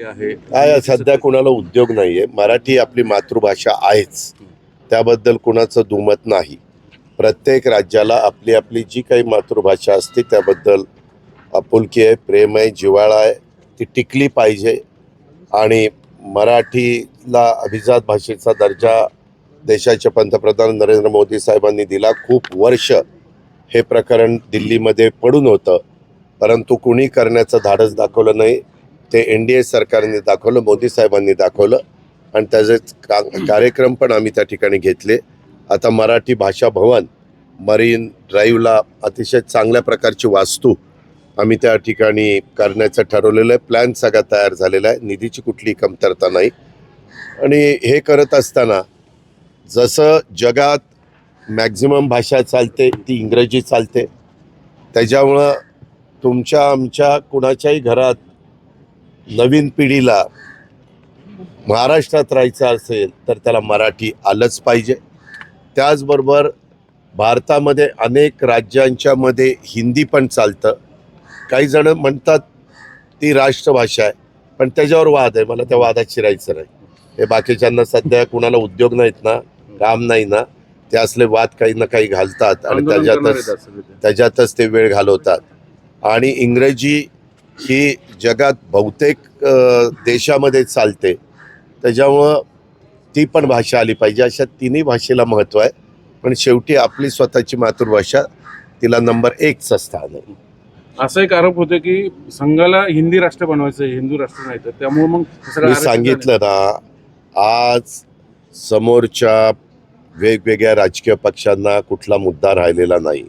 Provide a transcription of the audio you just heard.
आहे. काय सध्या कोणाला उद्योग नाहीये. मराठी आपली मातृभाषा आहेच. त्याबद्दल कुणाचं दुमत नाही. प्रत्येक राज्याला आपली आपली जी काही मातृभाषा असते त्याबद्दल आपुलकी आहे प्रेम आहे जिव्हाळा आहे ती टिकली पाहिजे. आणि मराठीला अभिजात भाषेचा दर्जा देशाचे पंतप्रधान नरेंद्र मोदी साहेबांनी दिला. खूप वर्ष हे प्रकरण दिल्लीमध्ये पडून होतं. परंतु कुणी करण्याचं धाडस दाखवलं नाही. ते एन डी ए सरकारने दाखवलं मोदी साहेबांनी दाखवलं आणि त्याचे का कार्यक्रम पण आम्ही त्या ठिकाणी घेतले. आता मराठी भाषा भवन मरीन ड्राईव्हला अतिशय चांगल्या प्रकारची वास्तू आम्ही त्या ठिकाणी करण्याचं ठरवलेलं आहे. प्लॅन सगळा तयार झालेला आहे. निधीची कुठली कमतरता नाही. आणि हे करत असताना जसं जगात मॅक्झिमम भाषा चालते ती इंग्रजी चालते. त्याच्यामुळं तुमच्या आमच्या कुणाच्याही घरात नवीन पिढीला महाराष्ट्रात राहायचं असेल तर त्याला मराठी आलंच पाहिजे. त्याचबरोबर भारतामध्ये अनेक राज्यांच्या मध्ये हिंदी पण चालतं. काही जण म्हणतात ती राष्ट्रभाषा आहे पण त्याच्यावर वाद आहे. मला त्या वादात शिरायचं नाही. हे बाकीच्यांना सध्या कुणाला उद्योग नाहीत ना काम नाही ना ते असले वाद काही ना काही घालतात आणि त्याच्यातच. त्याच्यातच ते वेळ घालवतात. आणि इंग्रजी ही जगात बहुतेक देशामध्ये चालते. त्याच्यामुळं ती पण भाषा आली पाहिजे. अशा तिन्ही भाषेला महत्त्व आहे. पण शेवटी आपली स्वतःची मातृभाषा तिला नंबर एकचं स्थान आहे. असा एक आरोप होतो की संघाला हिंदी राष्ट्र बनवायचं हिंदू राष्ट्र नाही तर त्यामुळे मग मी सांगितलं ना आज समोरच्या वेगवेगळ्या राजकीय पक्षांना कुठला मुद्दा राहिलेला नाही.